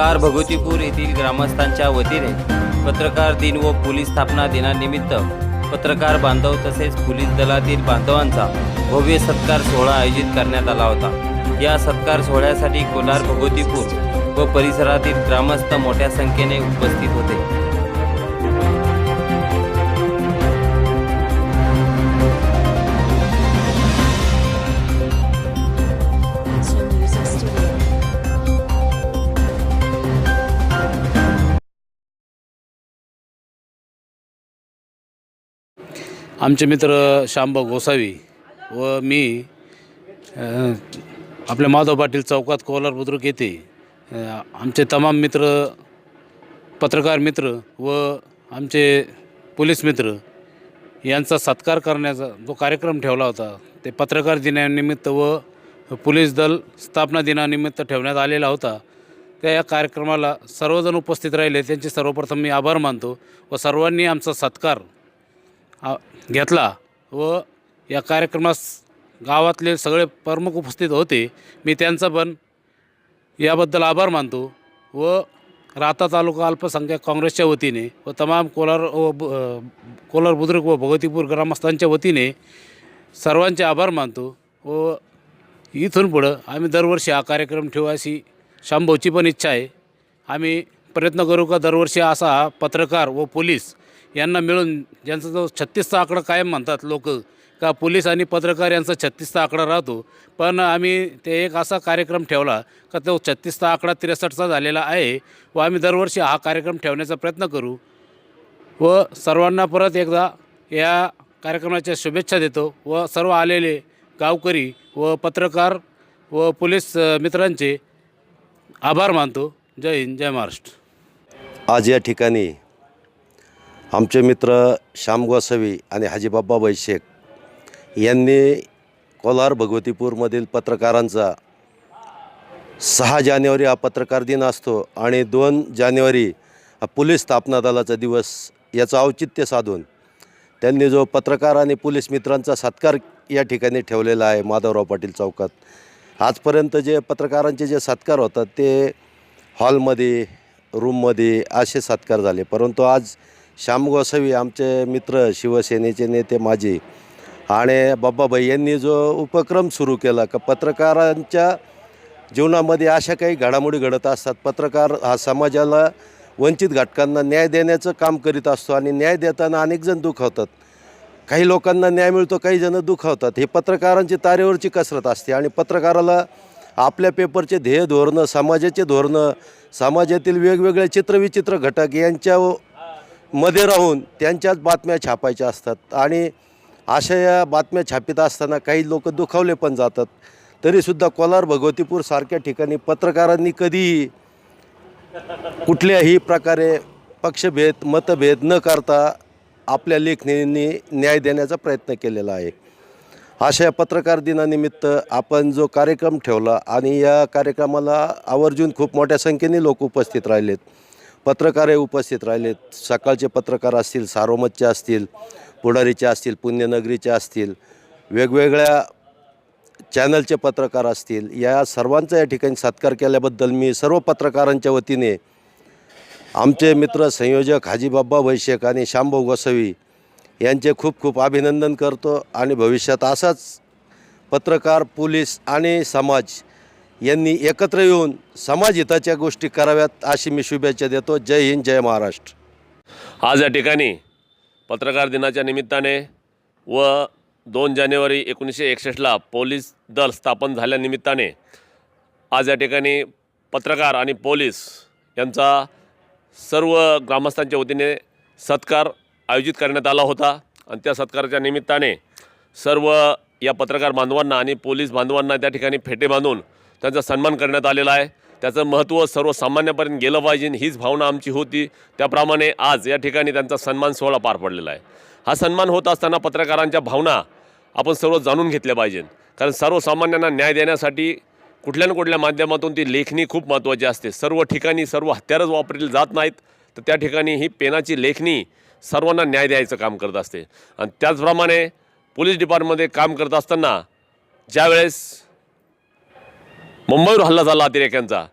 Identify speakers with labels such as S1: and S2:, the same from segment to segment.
S1: कोलार भगवतीपूर येथील ग्रामस्थांच्या वतीने पत्रकार दिन व पोलीस स्थापना दिनानिमित्त पत्रकार बांधव तसेच पोलीस दलातील बांधवांचा भव्य सत्कार सोहळा आयोजित करण्यात आला होता. या सत्कार सोहळ्यासाठी कोलार भगवतीपूर व परिसरातील ग्रामस्थ मोठ्या संख्येने उपस्थित होते.
S2: आमचे मित्र श्यामबा गोसावी व मी आपल्या माधव पाटील चौकात कोलार बुद्रुक येथे आमचे तमाम मित्र पत्रकार मित्र व आमचे पोलीस मित्र यांचा सत्कार करण्याचा जो कार्यक्रम ठेवला होता ते पत्रकार दिनानिमित्त व पोलीस दल स्थापना दिनानिमित्त ठेवण्यात आलेला होता. त्या या कार्यक्रमाला सर्वजण उपस्थित राहिले. त्यांचे सर्वप्रथम मी आभार मानतो व सर्वांनी आमचा सत्कार घेतला व या कार्यक्रमास गावातले सगळे प्रमुख उपस्थित होते. मी त्यांचा पण याबद्दल आभार मानतो व राहता तालुका अल्पसंख्याक काँग्रेसच्या वतीने व तमाम कोलार व कोलार बुद्रुक व भगवतीपूर ग्रामस्थांच्या वतीने सर्वांचे आभार मानतो व इथून पुढं आम्ही दरवर्षी हा कार्यक्रम ठेवू अशी शांभाऊची पण इच्छा आहे. आम्ही प्रयत्न करू का दरवर्षी असा हा पत्रकार व पोलीस यांना मिळून ज्यांचा जो छत्तीसचा आकडा कायम म्हणतात लोक का पोलीस आणि पत्रकार यांचा छत्तीसचा आकडा राहतो. पण आम्ही ते एक असा कार्यक्रम ठेवला का तो छत्तीसचा आकडा त्रेसष्टचा झालेला आहे व आम्ही दरवर्षी हा कार्यक्रम ठेवण्याचा प्रयत्न करू व सर्वांना परत एकदा या कार्यक्रमाच्या शुभेच्छा देतो व सर्व आलेले गावकरी व पत्रकार व पोलीस मित्रांचे आभार मानतो. जय हिंद जय महाराष्ट्र.
S3: आज या ठिकाणी आमचे मित्र श्याम गोसावी आणि हाजीबाबा वैशेख यांनी कोलार भगवतीपूरमधील पत्रकारांचा सहा जानेवारी हा पत्रकार दिन असतो आणि दोन जानेवारी हा पोलीस स्थापना दलाचा दिवस याचं औचित्य साधून त्यांनी जो पत्रकार आणि पोलीस मित्रांचा सत्कार या ठिकाणी ठेवलेला आहे माधवराव पाटील चौकात. आजपर्यंत जे पत्रकारांचे जे सत्कार होतात ते हॉलमध्ये रूममध्ये असे सत्कार झाले. परंतु आज श्याम गोसावी आमचे मित्र शिवसेनेचे नेते माजी आणि बाबाभाई यांनी जो उपक्रम सुरू केला का पत्रकारांच्या जीवनामध्ये अशा काही घडामोडी घडत असतात. पत्रकार हा समाजाला वंचित घटकांना न्याय देण्याचं काम करीत असतो आणि न्याय देताना अनेक जण दुखावतात. काही लोकांना न्याय मिळतो काही जण दुखावतात. हे पत्रकारांची तारेवरची कसरत असते आणि पत्रकाराला आपल्या पेपरचे ध्येय धोरणं समाजाचे धोरणं समाजातील वेगवेगळे चित्रविचित्र घटक यांच्या मध्ये राहून त्यांच्याच बातम्या छापायच्या असतात. आणि अशा या बातम्या छापित असताना काही लोक दुखावले पण जातात. तरीसुद्धा कोलार भगवतीपूर सारख्या ठिकाणी पत्रकारांनी कधीही कुठल्याही प्रकारे पक्षभेद मतभेद न करता आपल्या लेखणींनी न्याय देण्याचा प्रयत्न केलेला आहे. अशा या पत्रकार दिनानिमित्त आपण जो कार्यक्रम ठेवला आणि या कार्यक्रमाला आवर्जून खूप मोठ्या संख्येने लोक उपस्थित राहिलेत. पत्रकारही उपस्थित राहिलेत. सकाळचे पत्रकार असतील सारोमतचे असतील पुढारीचे असतील पुण्यनगरीचे असतील वेगवेगळ्या चॅनलचे पत्रकार असतील. या सर्वांचा या ठिकाणी सत्कार केल्याबद्दल मी सर्व पत्रकारांच्या वतीने आमचे मित्र संयोजक हाजीबाबा वैशेख आणि शांभाऊ गोसावी यांचे खूप खूप अभिनंदन करतो आणि भविष्यात असाच पत्रकार पोलीस आणि समाज यांनी एकत्र येऊन समाज हिताच्या गोष्टी कराव्यात अशी मी शुभेच्छा देतो. जय हिंद जय महाराष्ट्र.
S4: आज या ठिकाणी पत्रकार दिनाच्या निमित्ताने व दोन जानेवारी एकोणीसशे एकसष्टला पोलीस दल स्थापन झाल्यानिमित्ताने आज या ठिकाणी पत्रकार आणि पोलीस यांचा सर्व ग्रामस्थांच्या वतीने सत्कार आयोजित करण्यात आला होता. आणि त्या सत्काराच्या निमित्ताने सर्व या पत्रकार बांधवांना आणि पोलीस बांधवांना त्या ठिकाणी फेटे बांधून त्यांचा सन्मान करण्यात आलेला आहे. त्याचं महत्त्व सर्वसामान्यापर्यंत गेलं पाहिजे हीच भावना आमची होती. त्याप्रमाणे आज या ठिकाणी त्यांचा सन्मान सोहळा पार पडलेला आहे. हा सन्मान होत असताना पत्रकारांच्या भावना आपण सर्व जाणून घेतल्या पाहिजेत. कारण सर्वसामान्यांना न्याय देण्यासाठी कुठल्या ना कुठल्या माध्यमातून ती लेखणी खूप महत्त्वाची असते. सर्व ठिकाणी सर्व हत्यारच वापरली जात नाहीत. तर त्या ठिकाणी ही पेनाची लेखणी सर्वांना न्याय द्यायचं काम करत असते. आणि त्याचप्रमाणे पोलीस डिपार्टमेंटमध्ये काम करत असताना ज्यावेळेस मुंबईवर हल्ला झाला अतिरेक्यांचा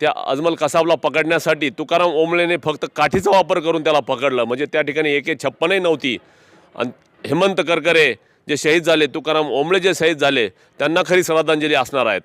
S4: त्या अजमल कसाबला पकडण्यासाठी तुकाराम ओंबळेने फक्त काठीचा वापर करून त्याला पकडलं. म्हणजे त्या ठिकाणी एके छप्पनही नव्हती. आणि हेमंत करकरे जे शहीद झाले तुकाराम ओंबळे जे शहीद झाले त्यांना खरी श्रद्धांजली असणार आहेत.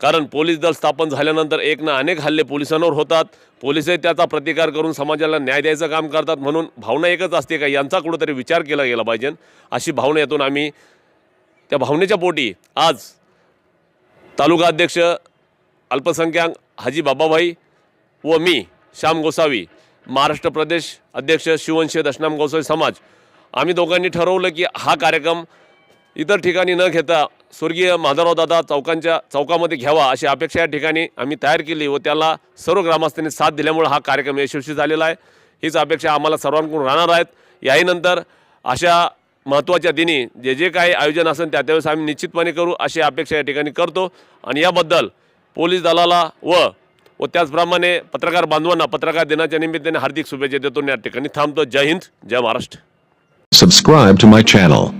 S4: कारण पोलीस दल स्थापन झाल्यानंतर एक ना अनेक हल्ले पोलिसांवर होतात. पोलिसही त्याचा प्रतिकार करून समाजाला न्याय द्यायचं काम करतात म्हणून भावना एकच असते का? यांचा कुठंतरी विचार केला गेला पाहिजे. अशी भावना यातून आम्ही त्या भावनेच्या पोटी आज तालुका अध्यक्ष अल्पसंख्याक हाजी बाबाभाई व मी श्याम गोसावी महाराष्ट्र प्रदेश अध्यक्ष शिववंशी दशनाम गोसावी समाज आम्ही दोघांनी ठरवलं की हा कार्यक्रम इतर ठिकाणी न घेता स्वर्गीय माधवराव दादा चौकांच्या चौकामध्ये घ्यावा अशी अपेक्षा या ठिकाणी आम्ही तयार केली व त्याला सर्व ग्रामस्थांनी साथ दिल्यामुळे हा कार्यक्रम यशस्वी झालेला आहे. हीच अपेक्षा आम्हाला सर्वांकडून राहणार आहेत. याहीनंतर अशा महत्त्वाच्या दिनी जे जे काही आयोजन असेल त्या त्यावेळेस आम्ही निश्चितपणे करू अशी अपेक्षा या ठिकाणी करतो. आणि याबद्दल पोलीस दलाला व व त्याचप्रमाणे पत्रकार बांधवांना पत्रकार दिनाच्या निमित्ताने हार्दिक शुभेच्छा देतो. या ठिकाणी थांबतो. जय हिंद. जय Maharashtra.
S5: Subscribe to my channel